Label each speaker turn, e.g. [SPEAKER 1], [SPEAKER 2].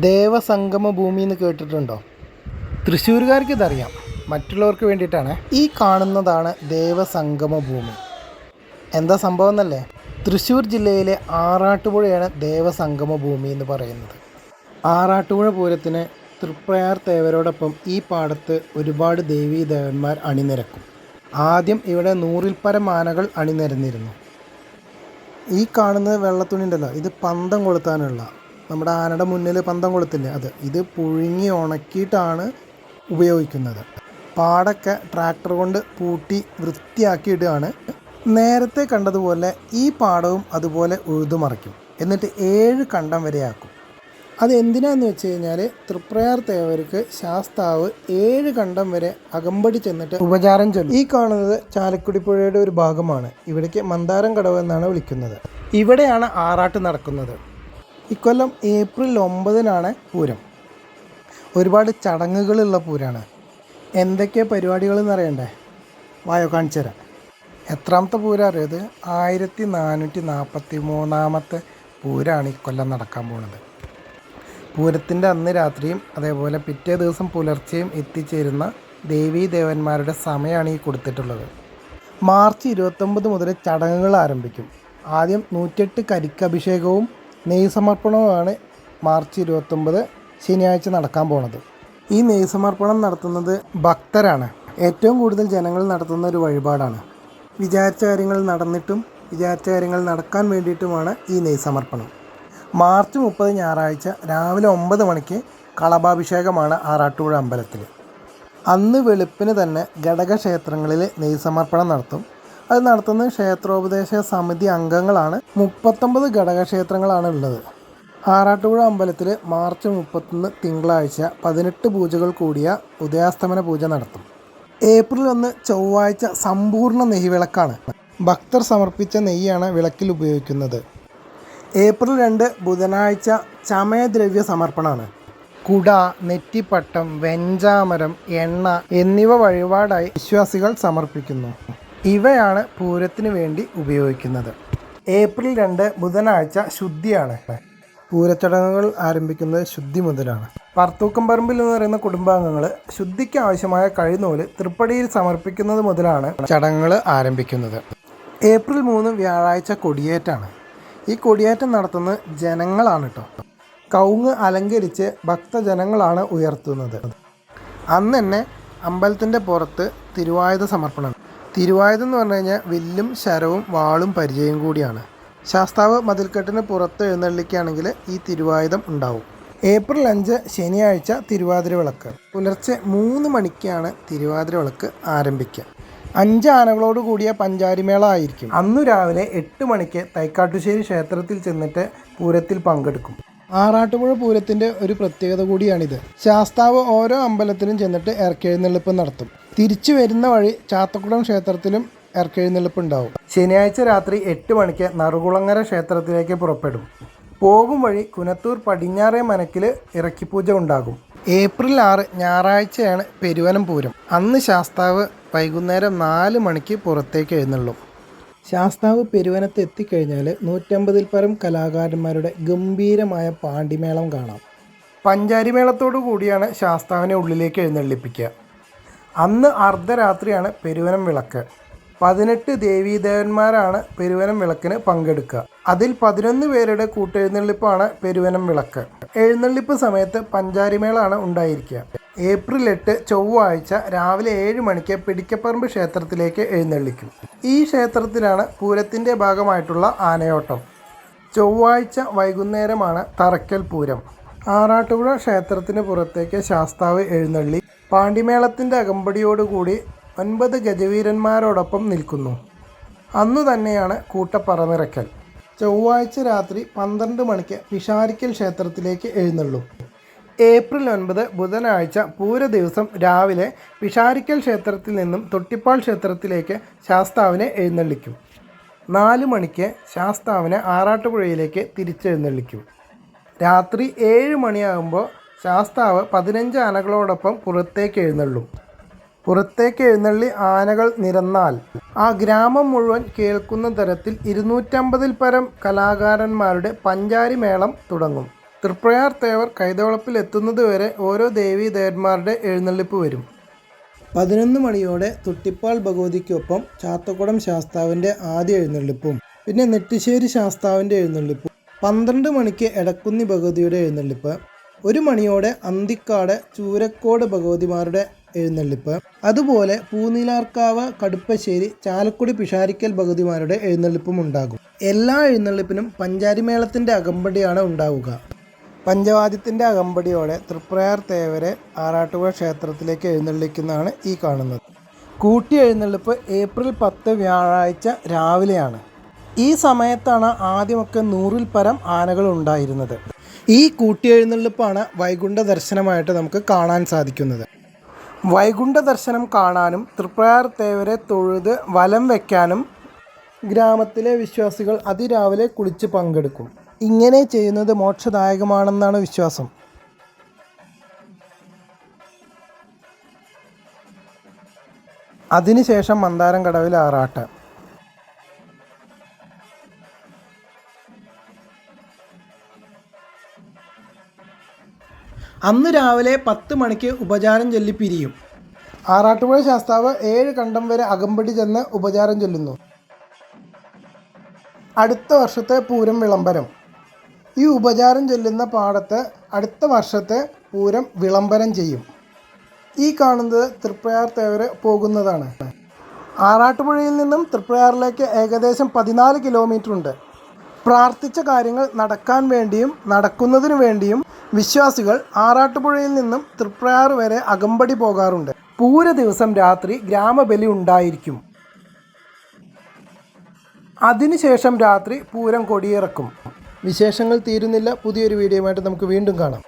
[SPEAKER 1] ദേവസംഗമ ഭൂമി എന്ന് കേട്ടിട്ടുണ്ടോ? തൃശ്ശൂരുകാർക്ക് ഇതറിയാം മറ്റുള്ളവർക്ക് വേണ്ടിയിട്ടാണ്. ഈ കാണുന്നതാണ് ദേവസംഗമ ഭൂമി എന്താ സംഭവം എന്നല്ലേ തൃശ്ശൂർ ജില്ലയിലെ ആറാട്ടുപുഴയാണ് ദേവസംഗമ ഭൂമി എന്ന് പറയുന്നത്. ആറാട്ടുപുഴ പൂരത്തിന് തൃപ്രയാർ തേവരോടൊപ്പം ഈ പാടത്ത് ഒരുപാട് ദേവീ ദേവന്മാർ അണിനിരക്കും. ആദ്യം ഇവിടെ നൂറിൽ പരം ആനകൾ അണിനിരന്നിരുന്നു. ഈ കാണുന്ന വെള്ളത്തുണി ഉണ്ടല്ലോ ഇത് പന്തം കൊളുത്താനുള്ള നമ്മുടെ ആനയുടെ മുന്നിൽ പന്തം കൊളുത്തില്ലേ? അത്. ഇത് പുഴുങ്ങി ഉണക്കിയിട്ടാണ് ഉപയോഗിക്കുന്നത്. പാടൊക്കെ ട്രാക്ടർ കൊണ്ട് പൂട്ടി വൃത്തിയാക്കി ഇടുകയാണ് നേരത്തെ കണ്ടതുപോലെ ഈ പാടവും അതുപോലെ ഉഴുതുമറിക്കും എന്നിട്ട് ഏഴ് കണ്ടം വരെയാക്കും അത് എന്തിനാന്ന് വെച്ച് കഴിഞ്ഞാൽ തൃപ്രയാർ തേവർക്ക് ശാസ്താവ് ഏഴ് കണ്ടം വരെ അകമ്പടി ചെന്നിട്ട് ഉപചാരം ചൊല്ലും. ഈ കാണുന്നത് ചാലക്കുടി പുഴയുടെ ഒരു ഭാഗമാണ്. ഇവിടേക്ക് മന്ദാരം കടവ് എന്നാണ് വിളിക്കുന്നത്. ഇവിടെയാണ് ആറാട്ട് നടക്കുന്നത്. ഇക്കൊല്ലം ഏപ്രിൽ ഒമ്പതിനാണ് പൂരം. ഒരുപാട് ചടങ്ങുകളുള്ള പൂരമാണ് എന്തൊക്കെ പരിപാടികൾ അറിയണ്ടേ? വായോ കാണിച്ചു തരാം. എത്രാമത്തെ പൂരം അറിയത് ആയിരത്തി നാനൂറ്റി നാൽപ്പത്തി മൂന്നാമത്തെ പൂരമാണ് ഇക്കൊല്ലം നടക്കാൻ പോകുന്നത് പൂരത്തിന്റെ അന്ന് രാത്രിയും അതേപോലെ പിറ്റേ ദിവസം പുലർച്ചെയും എത്തിച്ചേരുന്ന ദേവീ ദേവന്മാരുടെ സമയമാണ് ഈ കൊടുത്തിട്ടുള്ളത്. മാർച്ച് ഇരുപത്തൊമ്പത് മുതൽ ചടങ്ങുകൾ ആരംഭിക്കും. ആദ്യം നൂറ്റെട്ട് കരിക്കഭിഷേകവും നെയ് സമർപ്പണവുമാണ് മാർച്ച് ഇരുപത്തൊമ്പത് ശനിയാഴ്ച നടക്കാൻ പോണത്. ഈ നെയ് സമർപ്പണം നടത്തുന്നത് ഭക്തരാണ്. ഏറ്റവും കൂടുതൽ ജനങ്ങൾ നടത്തുന്ന ഒരു വഴിപാടാണ്. വിചാരിച്ച കാര്യങ്ങൾ നടന്നിട്ടും വിചാരിച്ച കാര്യങ്ങൾ നടക്കാൻ വേണ്ടിയിട്ടുമാണ് ഈ നെയ് സമർപ്പണം മാർച്ച് മുപ്പത് ഞായറാഴ്ച രാവിലെ ഒമ്പത് മണിക്ക് കളഭാഭിഷേകമാണ് ആറാട്ടുപുഴ അമ്പലത്തിൽ അന്ന് വെളുപ്പിന് തന്നെ ഘടകക്ഷേത്രങ്ങളിൽ നെയ്സമർപ്പണം നടത്തും. അത് നടത്തുന്ന ക്ഷേത്രോപദേശ സമിതി അംഗങ്ങളാണ് മുപ്പത്തൊമ്പത് ഘടകക്ഷേത്രങ്ങളാണ് ഉള്ളത് ആറാട്ടുപുഴ അമ്പലത്തിൽ മാർച്ച് മുപ്പത്തൊന്ന് തിങ്കളാഴ്ച പതിനെട്ട് പൂജകൾ കൂടിയ ഉദയാസ്തമന പൂജ നടത്തും. ഏപ്രിൽ ഒന്ന് ചൊവ്വാഴ്ച സമ്പൂർണ നെയ്വിളക്കാണ്. ഭക്തർ സമർപ്പിച്ച നെയ്യാണ് വിളക്കിൽ ഉപയോഗിക്കുന്നത്. ഏപ്രിൽ രണ്ട് ബുധനാഴ്ച ചമയദ്രവ്യ സമർപ്പണമാണ്. കുട നെറ്റിപ്പട്ടം വെഞ്ചാമരം എണ്ണ എന്നിവ വഴിപാടായി വിശ്വാസികൾ സമർപ്പിക്കുന്നു. ഇവയാണ് പൂരത്തിന് വേണ്ടി ഉപയോഗിക്കുന്നത്. ഏപ്രിൽ രണ്ട് ബുധനാഴ്ച ശുദ്ധിയാണ്. പൂരച്ചടങ്ങുകൾ ആരംഭിക്കുന്നത് ശുദ്ധി മുതലാണ്. പർത്തൂക്കം പറമ്പിൽ എന്ന് പറയുന്ന കുടുംബാംഗങ്ങൾ ശുദ്ധിക്ക് ആവശ്യമായ കഴിനൂൽ തൃപ്പടിയിൽ സമർപ്പിക്കുന്നത് മുതലാണ് ചടങ്ങുകൾ ആരംഭിക്കുന്നത്. ഏപ്രിൽ മൂന്ന് വ്യാഴാഴ്ച കൊടിയേറ്റാണ്. ഈ കൊടിയേറ്റം നടത്തുന്നത് ജനങ്ങളാണ് കേട്ടോ കൗങ്ങ് അലങ്കരിച്ച് ഭക്തജനങ്ങളാണ് ഉയർത്തുന്നത്. അന്ന് തന്നെ അമ്പലത്തിന്റെ പുറത്ത് തിരുവായുധ സമർപ്പണം തിരുവായുധം പറഞ്ഞു കഴിഞ്ഞാൽ വില്ലും ശരവും വാളും പരിചയം കൂടിയാണ്. ശാസ്താവ് മതിൽക്കെട്ടിന് പുറത്ത് എഴുന്നള്ളിക്കുകയാണെങ്കിൽ ഈ തിരുവായുധം ഉണ്ടാവും. ഏപ്രിൽ അഞ്ച് ശനിയാഴ്ച തിരുവാതിര വിളക്ക്. പുലർച്ചെ മൂന്ന് മണിക്കാണ് തിരുവാതിര വിളക്ക് ആരംഭിക്കുക. അഞ്ച് ആനകളോട് കൂടിയ പഞ്ചാരിമേള ആയിരിക്കും. അന്നു രാവിലെ എട്ട് മണിക്ക് തൈക്കാട്ടുശ്ശേരി ക്ഷേത്രത്തിൽ ചെന്നിട്ട് പൂരത്തിൽ പങ്കെടുക്കും. ആറാട്ടുപുഴ പൂരത്തിന്റെ ഒരു പ്രത്യേകത കൂടിയാണിത്. ശാസ്താവ് ഓരോ അമ്പലത്തിലും ചെന്നിട്ട് ഇറക്കെഴുന്നള്ളിപ്പ് നടത്തും. തിരിച്ചു വരുന്ന വഴി ചാത്തക്കുളം ക്ഷേത്രത്തിലും ഇറക്കെഴുന്നള്ളിപ്പ് ഉണ്ടാവും ശനിയാഴ്ച രാത്രി എട്ട് മണിക്ക് നറുകുളങ്ങര ക്ഷേത്രത്തിലേക്ക് പുറപ്പെടും. പോകും വഴി കുനത്തൂർ പടിഞ്ഞാറേ മനക്കിൽ ഇറക്കിപ്പൂജ ഉണ്ടാകും. ഏപ്രിൽ ആറ് ഞായറാഴ്ചയാണ് പെരുവനം പൂരം അന്ന് ശാസ്താവ് വൈകുന്നേരം നാല് മണിക്ക് പുറത്തേക്ക് എഴുന്നള്ളും. ശാസ്താവ് പെരുവനത്ത് എത്തിക്കഴിഞ്ഞാൽ നൂറ്റമ്പതിൽ പരം കലാകാരന്മാരുടെ ഗംഭീരമായ പാണ്ടിമേളം കാണാം. പഞ്ചാരിമേളത്തോടു കൂടിയാണ് ശാസ്താവിനെ ഉള്ളിലേക്ക് എഴുന്നള്ളിപ്പിക്കുക. അന്ന് അർദ്ധരാത്രിയാണ് പെരുവനം വിളക്ക്. പതിനെട്ട് ദേവീദേവന്മാരാണ് പെരുവനം വിളക്കിന് പങ്കെടുക്കുക. അതിൽ പതിനൊന്ന് പേരുടെ കൂട്ടെഴുന്നള്ളിപ്പാണ് പെരുവനം വിളക്ക്. എഴുന്നള്ളിപ്പ് സമയത്ത് പഞ്ചാരിമേളാണ് ഉണ്ടായിരിക്കുക. ഏപ്രിൽ എട്ട് ചൊവ്വാഴ്ച രാവിലെ ഏഴ് മണിക്ക് പിടിക്കപ്പറമ്പ് ക്ഷേത്രത്തിലേക്ക് എഴുന്നള്ളിക്കും. ഈ ക്ഷേത്രത്തിലാണ് പൂരത്തിന്റെ ഭാഗമായിട്ടുള്ള ആനയോട്ടം. ചൊവ്വാഴ്ച വൈകുന്നേരമാണ് തറക്കൽ പൂരം. ആറാട്ടുപുഴ ക്ഷേത്രത്തിന് പുറത്തേക്ക് ശാസ്താവ് എഴുന്നള്ളി പാണ്ടിമേളത്തിന്റെ അകമ്പടിയോടുകൂടി ഒൻപത് ഗജവീരന്മാരോടൊപ്പം നിൽക്കുന്നു. അന്നു തന്നെയാണ് കൂട്ടപ്പറനിറക്കൽ ചൊവ്വാഴ്ച രാത്രി പന്ത്രണ്ട് മണിക്ക് പിഷാരിക്കൽ ക്ഷേത്രത്തിലേക്ക് എഴുന്നള്ളും. ഏപ്രിൽ ഒൻപത് ബുധനാഴ്ച പൂര ദിവസം രാവിലെ പിഷാരിക്കൽ ക്ഷേത്രത്തിൽ നിന്നും തൊട്ടിപ്പാൾ ക്ഷേത്രത്തിലേക്ക് ശാസ്താവിനെ എഴുന്നള്ളിക്കും. നാല് മണിക്ക് ശാസ്താവിനെ ആറാട്ടുപുഴയിലേക്ക് തിരിച്ചെഴുന്നള്ളിക്കും. രാത്രി ഏഴ് മണിയാകുമ്പോൾ ശാസ്താവ് പതിനഞ്ച് ആനകളോടൊപ്പം പുറത്തേക്ക് എഴുന്നള്ളും. പുറത്തേക്ക് എഴുന്നള്ളി ആനകൾ നിരന്നാൽ. ആ ഗ്രാമം മുഴുവൻ കേൾക്കുന്ന തരത്തിൽ ഇരുന്നൂറ്റമ്പതിൽ പരം കലാകാരന്മാരുടെ പഞ്ചാരി മേളം തുടങ്ങും. തൃപ്രയാർ തേവർ കൈതവളപ്പിൽ എത്തുന്നത് വരെ ഓരോ ദേവീ ദേവന്മാരുടെ എഴുന്നള്ളിപ്പ് വരും. പതിനൊന്ന് മണിയോടെ തുട്ടിപ്പാൽ ഭഗവതിക്കൊപ്പം ചാത്തക്കുടം ശാസ്താവിന്റെ ആദ്യ എഴുന്നള്ളിപ്പും പിന്നെ നെട്ടിശ്ശേരി ശാസ്താവിന്റെ എഴുന്നള്ളിപ്പും. പന്ത്രണ്ട് മണിക്ക് എടക്കുന്നി ഭഗവതിയുടെ എഴുന്നള്ളിപ്പ് ഒരു മണിയോടെ അന്തിക്കാട് ചൂരക്കോട് ഭഗവതിമാരുടെ എഴുന്നള്ളിപ്പ്. അതുപോലെ പൂനിലാർക്കാവ് കടുപ്പശ്ശേരി ചാലക്കുടി പിഷാരിക്കൽ ഭഗവതിമാരുടെ എഴുന്നള്ളിപ്പും ഉണ്ടാകും. എല്ലാ എഴുന്നള്ളിപ്പിനും പഞ്ചാരിമേളത്തിന്റെ അകമ്പടിയാണ് ഉണ്ടാവുക. പഞ്ചവാദ്യത്തിന്റെ അകമ്പടിയോടെ തൃപ്രയാർ തേവരെ ആറാട്ടുപുഴ ക്ഷേത്രത്തിലേക്ക് എഴുന്നള്ളിക്കുന്നതാണ് ഈ കാണുന്നത്. കൂട്ടി എഴുന്നള്ളിപ്പ് ഏപ്രിൽ പത്ത് വ്യാഴാഴ്ച രാവിലെയാണ്. ഈ സമയത്താണ് ആദ്യമൊക്കെ നൂറിൽ പരം ആനകൾ ഉണ്ടായിരുന്നത്. ഈ കൂട്ടിയെഴുന്നള്ളിപ്പാണ് വൈകുണ്ഠ ദർശനമായിട്ട് നമുക്ക് കാണാൻ സാധിക്കുന്നത്. വൈകുണ്ഠ ദർശനം കാണാനും തൃപ്രയാർ തേവരെ തൊഴുത് വലം വയ്ക്കാനും ഗ്രാമത്തിലെ വിശ്വാസികൾ അതിരാവിലെ കുളിച്ച് പങ്കെടുക്കും. ഇങ്ങനെ ചെയ്യുന്നത് മോക്ഷദായകമാണെന്നാണ് വിശ്വാസം. അതിനുശേഷം മന്ദാരം കടവിൽ ആറാട്ട്. അന്ന് രാവിലെ പത്ത് മണിക്ക് ഉപചാരം ചൊല്ലി പിരിയും. ആറാട്ടുപുഴ ശാസ്താവ് ഏഴ് കണ്ടം വരെ അകമ്പടി ചെന്ന് ഉപചാരം ചൊല്ലുന്നു. അടുത്ത വർഷത്തെ പൂരം വിളംബരം. ഈ ഉപചാരം ചൊല്ലുന്ന പാടത്ത് അടുത്ത വർഷത്തെ പൂരം വിളംബരം ചെയ്യും. ഈ കാണുന്നത് തൃപ്രയാർ തേവര് പോകുന്നതാണ്. ആറാട്ടുപുഴയിൽ നിന്നും തൃപ്രയാറിലേക്ക് ഏകദേശം പതിനാല് കിലോമീറ്റർ ഉണ്ട്. പ്രാർത്ഥിച്ച കാര്യങ്ങൾ നടക്കാൻ വേണ്ടിയും നടക്കുന്നതിനു വേണ്ടിയും വിശ്വാസികൾ ആറാട്ടുപുഴയിൽ നിന്നും തൃപ്രയാർ വരെ അകമ്പടി പോകാറുണ്ട്. പൂര ദിവസം രാത്രി ഗ്രാമബലി ഉണ്ടായിരിക്കും. അതിനുശേഷം രാത്രി പൂരം കൊടിയിറക്കും. വിശേഷങ്ങൾ തീരുന്നില്ല. പുതിയൊരു വീഡിയോയുമായിട്ട് നമുക്ക് വീണ്ടും കാണാം.